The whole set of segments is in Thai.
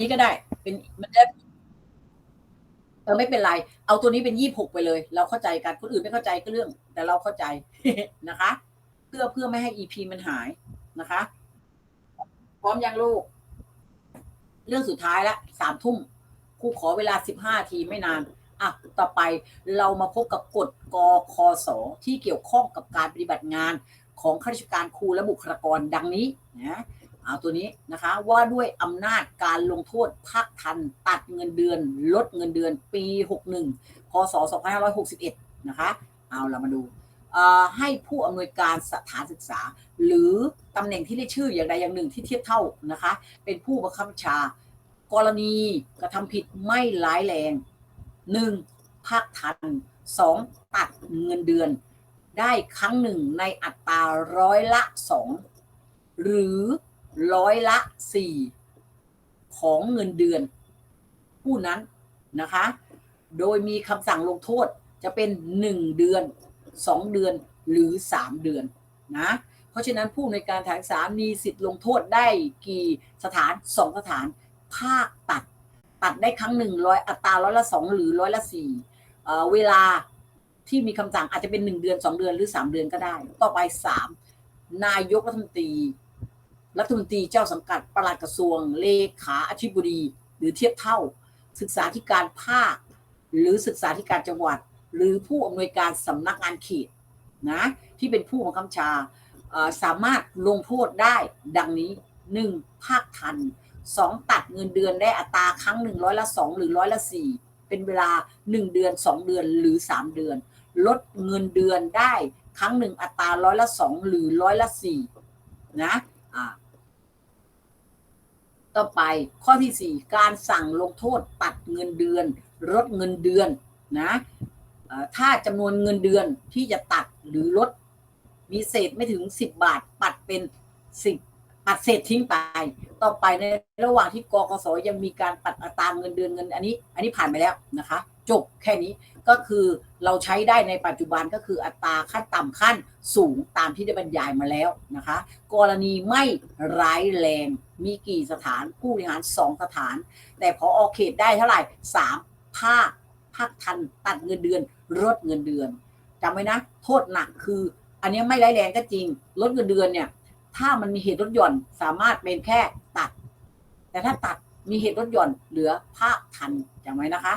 นี้ก็ได้เป็นมันจะเออไม่เป็นไร เอาตัวนี้เป็นยี่หกไปเลย เราเข้าใจกันคนอื่นไม่เข้าใจก็เรื่อง แต่เราเข้าใจนะคะ เพื่อเพื่อไม่ให้ EP มันหายนะคะ พร้อมยังลูก เรื่องสุดท้ายละสามทุ่มครูขอเวลาสิบห้าทีไม่นานอะต่อไปเรามาพบกับกฎกคสที่เกี่ยวข้องกับการปฏิบัติงานของข้าราชการครูและบุคลากรดังนี้นะ เอาตัวนี้นะคะว่าด้วยอำนาจการลงโทษภาคทัน ตัดเงินเดือน ลดเงินเดือนปี 61พศ2561 นะคะ เอาเรามาดูให้ผู้อำนวยการสถานศึกษา หรือตำแหน่งที่ได้ชื่ออย่างใดอย่างหนึ่งที่เทียบเท่านะคะ เป็นผู้บังคับบัญชา กรณีกระทำผิดไม่ร้ายแรงหนึ่งภาคทันสองตัดเงินเดือน ได้ครั้งหนึ่งในอัตราร้อยละสองหรือ ร้อยละสี่ของเงินเดือน ผู้นั้นนะคะ โดยมีคำสั่งลงโทษจะเป็นหนึ่งเดือนสองเดือนหรือสามเดือนนะ เพราะฉะนั้นผู้ในการฐานศึกษามีสิทธิ์ลงโทษได้กี่สถานสองสถาน ภาคตัด ตัดได้ครั้งหนึ่งร้อยอัตราร้อยละสองหรือร้อยละสี่เเวลาที่มีคำสั่งอาจจะเป็นหนึ่งเดือนสองเดือนหรือสามเดือนก็ได้ ต่อไปสามนายกรัฐมนตรี รัฐมนตรีเจ้าสังกัดประหลัดกระทรวง เลขาอธิบดี หรือเทียบเท่า ศึกษาธิการภาค หรือศึกษาธิการจังหวัด หรือผู้อำนวยการสำนักงานเขตนะที่เป็นผู้บังคับชาสามารถลงโทษได้ดังนี้หนึ่งภาคทันสองตัดเงินเดือนได้อัตราครั้งหนึ่งร้อยละสองหรือร้อยละสี่เป็นเวลาหนึ่งเดือนสองเดือนหรือสามเดือน ลดเงินเดือนได้ครั้งหนึ่งอัตราร้อยละสองหรือร้อยละสี่นะอ่า ต่อไปข้อที่สี่การสั่งลงโทษตัดเงินเดือนลดเงินเดือนนะถ้าจำนวนเงินเดือนที่จะตัดหรือลดมีเศษไม่ถึงสิบบาท ปัดเป็นสิบปัดเศษทิ้งไป ต่อไปในระหว่างที่กกสยังมีการปัดอัตราเงินเดือนเงินอันนี้ อันนี้ผ่านไปแล้วนะคะ จบแค่นี้ก็คือเราใช้ได้ในปัจจุบันก็คืออัตราขั้นต่ำขั้นสูงตามที่ได้บรรยายมาแล้วนะคะ กรณีไม่ร้ายแรงมีกี่สถานผู้บริหารสองสถาน แต่พอออเขตได้เท่าไหร่สามภาคภาคทันตัดเงินเดือนลดเงินเดือนจำไว้นะ โทษหนักคือ อันนี้ไม่ร้ายแรงก็จริงลดเงินเดือนเนี่ยถ้ามันมีเหตุลดหย่อนสามารถเป็นแค่ตัด แต่ถ้าตัดมีเหตุลดหย่อนเหลือภาคทันจำไว้นะคะ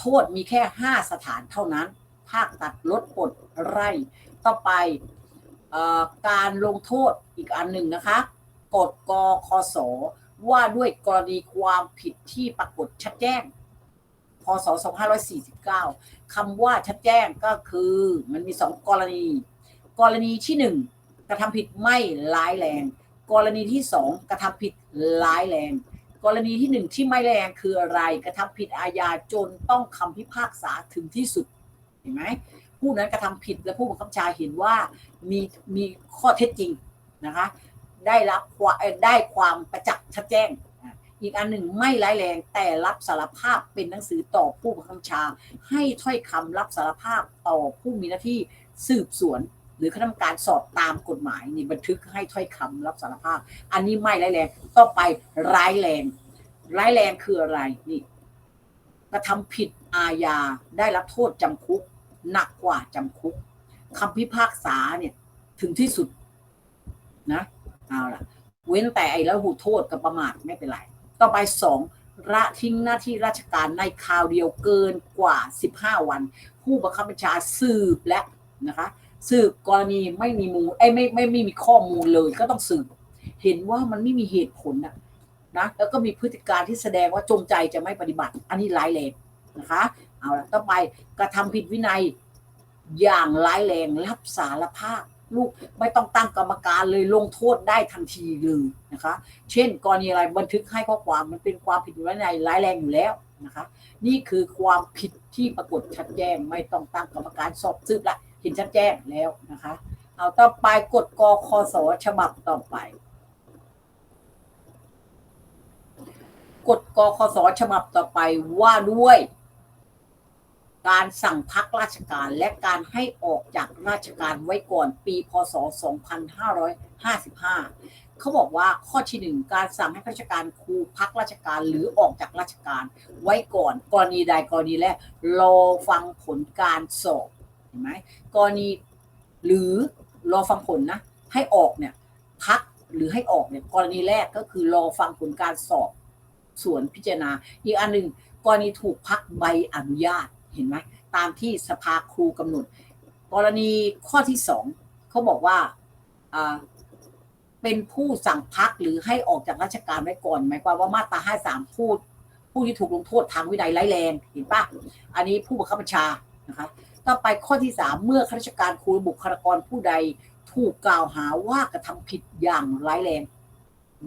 โทษมีแค่ห้าสถานเท่านั้น ภาคตัดลดปลดไร่ต่อไปเอ่อการลงโทษอีกอันหนึ่งนะคะกฎกคสว่าด้วยกรณีความผิดที่ปรากฏชัดแจ้งพศ2549 คำว่าชัดแจ้งก็คือมันมีสองกรณี กรณีที่หนึ่งกระทำผิดไม่ร้ายแรง กรณีที่สองกระทำผิดร้ายแรง กรณีที่หนึ่งที่ไม่แรงคืออะไรกระทำผิดอาญาจนต้องคำพิพากษาถึงที่สุดเห็นไหมผู้นั้นกระทำผิดและผู้บังคับบัญชาเห็นว่ามีมีข้อเท็จจริงนะคะได้รับควได้ความประจักษ์ชัดแจ้ง อีกอันหนึ่งไม่ร้ายแรงแต่รับสารภาพเป็นหนังสือต่อผู้บังคับบัญชา ให้ถ้อยคำรับสารภาพต่อผู้มีหน้าที่สืบสวน หรือคณะกรรมการสอบตามกฎหมายนี่บันทึกให้ถ้อยคำรับสารภาพ อันนี้ไม่ร้ายแรงต่องไปร้ายแรง ร้ายแรงคืออะไรนี่กระทำผิดอาญาได้รับโทษจำคุก หนักกว่าจำคุกคำพิพากษาเนี่ยถึงที่สุดนะเอาล่ะ เว้นแต่ไอ้แล้วหูโทษกับประมาทไม่เป็นไร ต่อไปสองละทิ้งหน้าที่ราชการในคราวเดียวเกินกว่า 15 วัน ผู้บังคับบัญชาสืบและนะคะ สืบกรณีไม่มีมูลไอ้ไม่ไม่ไม่มีข้อมูลเลยก็ต้องสืบ เห็นว่ามันไม่มีเหตุผลนะนะแล้วก็มีพฤติการที่แสดงว่าจงใจจะไม่ปฏิบัติ อันนี้ร้ายแรงนะคะเอาละต่อไปกระทำผิดวินัยอย่างร้ายแรงรับสารภาพลูกไม่ต้องตั้งกรรมการเลยลงโทษได้ทันทีเลยนะคะ เช่นกรณีอะไรบันทึกให้ข้อความมันเป็นความผิดวินัยร้ายแรงอยู่แล้วนะคะ นี่คือความผิดที่ปรากฏชัดแจ้งไม่ต้องตั้งกรรมการสอบสืบละ เห็นชัดแจ้งแล้วนะคะ เอาต่อไปกฎกคสฉบับต่อไปกฎกคสฉบับต่อไปว่าด้วย การสั่งพักราชการและการให้ออกจากราชการไว้ก่อนปีพศ 2555 เขาบอกว่าข้อที่หนึ่งการสั่งให้ราชการครูพักราชการหรือออกจากราชการไว้ก่อน กรณีใดกรณีแรกรอฟังผลการสอบ เห็นไหมกรณีหรือรอฟังผลนะ ให้ออกเนี่ยพักหรือให้ออกเนี่ยกรณีแรกก็คือรอฟังผลการสอบส่วนพิจารณา อีกอันหนึ่งกรณีถูกพักใบอนุญาตเห็นไหมตามที่สภาครูกำหนด กรณีข้อที่สองเขาบอกว่าอ่าเป็นผู้สั่งพักหรือให้ออกจากราชการไว้ก่อน หมายความว่ามาตราห้าสามพูด ผู้ที่ถูกลงโทษทางวินัยร้ายแรงเห็นปะอันนี้ผู้บังคับบัญชานะคะ ต่อไปข้อที่สามเมื่อข้าราชการครูบุคลากรผู้ใดถูกกล่าวหาว่ากระทำผิดอย่างร้ายแรง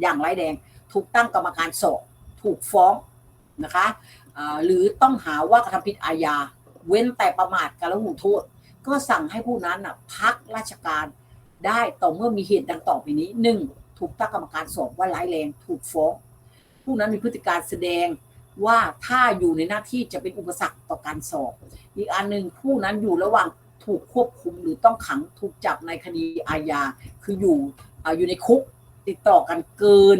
อย่างร้ายแรง ถูกตั้งกรรมการสอบถูกฟ้องนะคะหรือต้องหาว่ากระทำผิดอาญา เว้นแต่ประมาทการละหูโทษ ก็สั่งให้ผู้นั้นน่ะพักราชการได้ต่อเมื่อมีเหตุดังต่อไปนี้หนึ่งถูกตั้งกรรมการสอบว่าร้ายแรง ถูกฟ้อง ผู้นั้นมีพฤติการแสดง ว่าถ้าอยู่ในหน้าที่จะเป็นอุปสรรคต่อการสอบ อีกอันหนึ่งผู้นั้นอยู่ระหว่างถูกควบคุมหรือต้องขังถูกจับในคดีอาญาคืออยู่ออยู่ในคุกติดต่อกันเกิน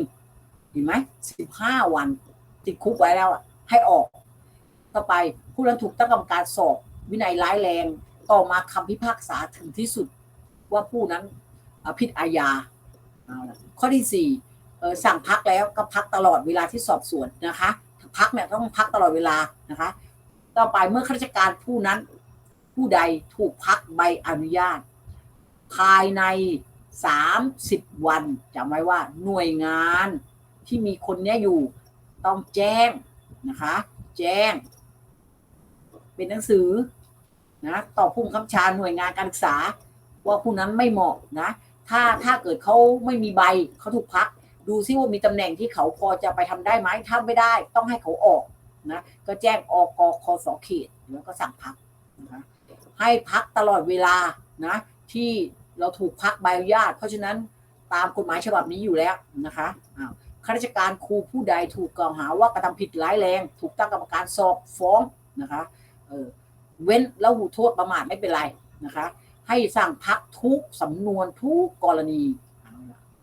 เห็นไหมสิบห้าวัน ติดคุกไว้แล้วให้ออกต่อไปผู้นั้นถูกตั้งกรรมการสอบ วินัยร้ายแรง ต่อมาคำพิพากษาถึงที่สุดว่าผู้นั้นผิดอาญาข้อที่สี่สั่งพักแล้วก็พักตลอดเวลาที่สอบสวนนะคะ พักเนี่ยต้องพักตลอดเวลานะคะ ต่อไปเมื่อข้าราชการผู้นั้น ผู้ใดถูกพักใบอนุญาต ภายใน 30 วันจำไว้ว่าหน่วยงานที่มีคนนี้อยู่ต้องแจ้งนะคะ แจ้ง เป็นหนังสือนะต่อผู้บังคับชาหน่วยงานการศึกษา ว่าผู้นั้นไม่เหมาะนะ ถ้าถ้าเกิดเขาไม่มีใบเขาถูกพัก ดูซิว่ามีตำแหน่งที่เขาพอจะไปทำได้ไหมถ้าไม่ได้ ต้องให้เขาออกนะก็แจ้งอกคสเขตแล้วก็สั่งพักนะคะให้พักตลอดเวลานะที่เราถูกพักใบอนุญาต เพราะฉะนั้นตามกฎหมายฉบับนี้อยู่แล้วนะคะอ้าวข้าราชการครูผู้ใดถูกกล่าวหาว่ากระทำผิดร้ายแรง ถูกตั้งกรรมการสอบฟ้องนะคะเออเว้นแล้วหูโทษประมาทไม่เป็นไรนะคะให้สั่งพักทุกสำนวนทุกกรณี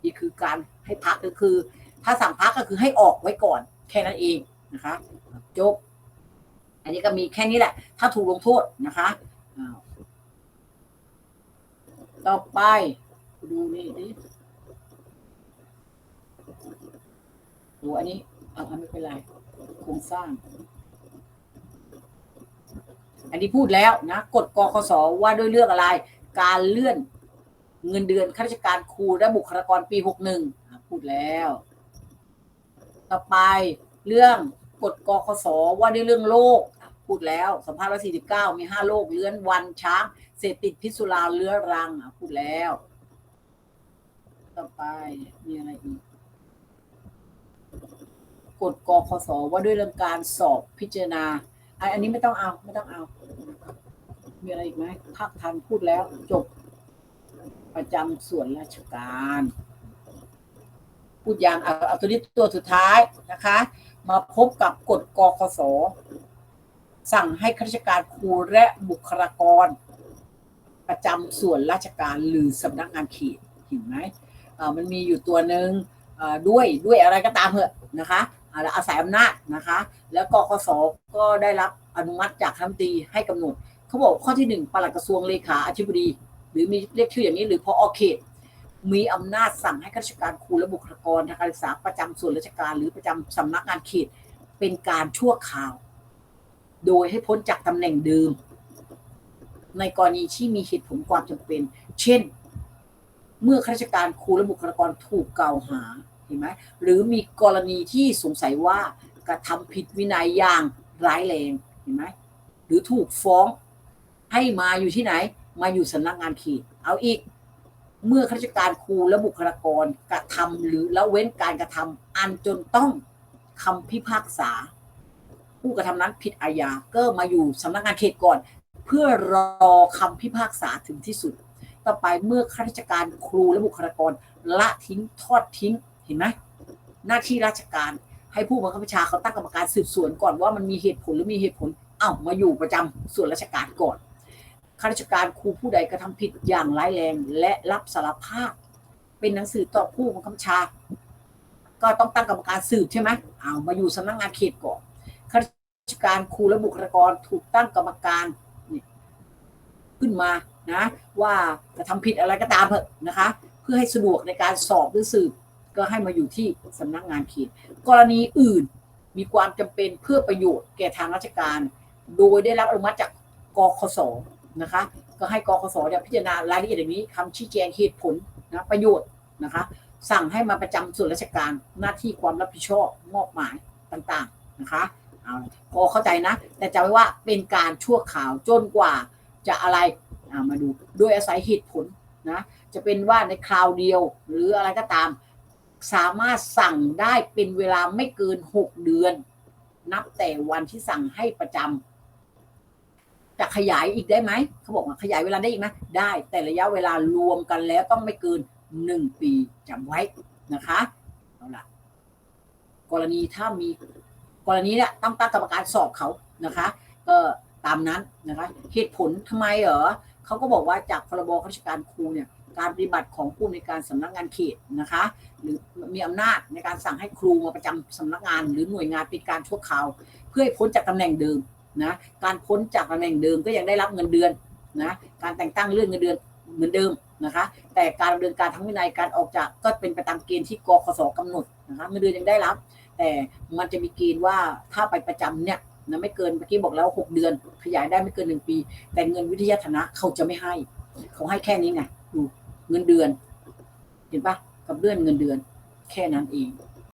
นี่คือการ ให้พักก็คือ ถ้าสั่งพักก็คือให้ออกไว้ก่อน แค่นั้นเองนะคะจบอันนี้ก็มีแค่นี้แหละ ถ้าถูกลงโทษนะคะต่อไปดูนี่ดิดูอันนี้เอาไม่เป็นไรโครงสร้าง อันนี้พูดแล้วนะกฎกคสว่าด้วยเรื่องอะไร การเลื่อนเงินเดือนข้าราชการครูและบุคลากรปีหกหนึ่ง พูดแล้ว ต่อไปเรื่องกฎกคสว่าด้วยเรื่องโรคอะพูดแล้วสัมภาษณ์ร้อยสี่สิบเก้ามีห้าโรคเลื้อนวันช้างเสพติดพิษสุราเรื้อรังพูดแล้ว ต่อไปมีอะไรอีกกฎกคสว่าด้วยเรื่องการสอบพิจารณาอันอันนี้ไม่ต้องเอาไม่ต้องเอา มีอะไรอีกไหมภาคทันพูดแล้วจบประจำส่วนราชการ พูดอย่างเอาเอาตัวนี้ตัวสุดท้ายนะคะ มาพบกับกฎกคสสั่งให้ข้าราชการครูและบุคลากร ประจำส่วนราชการหรือสำนักงานเขตเห็นไหมมันมีอยู่ตัวหนึ่งด้วยด้วยอะไรก็ตามเถอะนะคะอาศัยอำนาจนะคะ แล้วกคสก็ได้รับอนุมัติจากคณะรัฐมนตรีให้กำหนด เขาบอกข้อที่หนึ่งปลัดกระทรวงเลขาอธิบดี หรือมีเรียกชื่ออย่างนี้หรือพอเขต มีอำนาจสั่งให้ข้าราชการครูและบุคลากรทางการศึกษาประจำส่วนราชการหรือประจำสำนักงานเขตเป็นการชั่วคราว โดยให้พ้นจากตำแหน่งเดิม ในกรณีที่มีเหตุผลความจำเป็น เช่น เมื่อข้าราชการครูและบุคลากรถูกกล่าวหาเห็นไหมหรือมีกรณีที่สงสัยว่ากระทำผิดวินัยอย่างร้ายแรงเห็นไหมหรือถูกฟ้องให้มาอยู่ที่ไหน มาอยู่สำนักงานเขตเอาอีก เมื่อข้าราชการครูและบุคลากรกระทำหรือละเว้นการกระทำอันจนต้องคำพิพากษา ผู้กระทำนั้นผิดอาญาก็มาอยู่สำนักงานเขตก่อน เพื่อรอคำพิพากษาถึงที่สุด ต่อไปเมื่อข้าราชการครูและบุคลากรละทิ้งทอดทิ้งเห็นไหมหน้าที่ราชการให้ผู้บังคับบัญชาเขาตั้งกรรมการสืบสวนก่อนว่ามันมีเหตุผลหรือมีเหตุผลเอ้ามาอยู่ประจำส่วนราชการก่อน ข้าราชการครูผู้ใดกระทำผิดอย่างร้ายแรง และรับสารภาพ เป็นหนังสือต่อผู้บังคับชา ก็ต้องตั้งกรรมการสืบใช่ไหมเอามาอยู่สำนักงานเขตก่อนข้าราชการครูและบุคลากรถูกตั้งกรรมการขึ้นมานะว่าจะทำผิดอะไรก็ตามเถอะนะคะ เพื่อให้สะดวกในการสอบหรือสืบก็ให้มาอยู่ที่สำนักงานเขตกรณีอื่นมีความจำเป็นเพื่อประโยชน์แก่ทางราชการ โดยได้รับอนุมัติจากกคส นะคะ ก็ให้กคสเนี่ยพิจารณารายละเอียดอย่างนี้คำชี้แจงเหตุผลนะประโยชน์นะคะ สั่งให้มาประจำส่วนราชการหน้าที่ความรับผิดชอบมอบหมายต่างๆนะคะเอาพอเข้าใจนะ แต่จำไว้ว่าเป็นการชั่วข่าวจนกว่าจะอะไรเอามาดูโดยอาศัยเหตุผลนะจะเป็นว่าในคราวเดียวหรืออะไรก็ตาม สามารถสั่งได้เป็นเวลาไม่เกินหกเดือน นับแต่วันที่สั่งให้ประจำ จะขยายอีกได้ไหมเขาบอกว่าขยายเวลาได้อีกไหมได้ แต่ระยะเวลารวมกันแล้วต้องไม่เกินหนึ่งปีจำไว้นะคะเอาล่ะกรณีถ้ามีกรณีเนี่ยต้องตั้งกรรมการสอบเขานะคะก็ตามนั้นนะคะเหตุผลทำไมเหรอเขาก็บอกว่าจากพรบข้าราชการครูเนี่ยการปฏิบัติของผู้ในการสำนักงานเขตนะคะ หรือมีอำนาจในการสั่งให้ครูมาประจำสำนักงาน หรือหน่วยงานเป็นการชั่วคราว เพื่อให้พ้นจากตำแหน่งเดิม นะการพ้นจากตำแหน่งเดิมก็ยังได้รับเงินเดือนนะการแต่งตั้งเลื่อนเงินเดือนเหมือนเดิมนะคะ แต่การดำเนินการทั้งวินัยการออกจากก็เป็นไปตามเกณฑ์ที่กคสกำหนดนะคะเงินเดือนยังได้รับ แต่มันจะมีเกณฑ์ว่าถ้าไปประจำเนี่ยนะไม่เกินเมื่อกี้บอกแล้วหกเดือน ขยายได้ไม่เกินหนึ่งปี แต่เงินวิทยาฐานะเขาจะไม่ให้ เขาให้แค่นี้ไงดูเงินเดือน เห็นปะกับเลื่อนเงินเดือน แค่นั้นเอง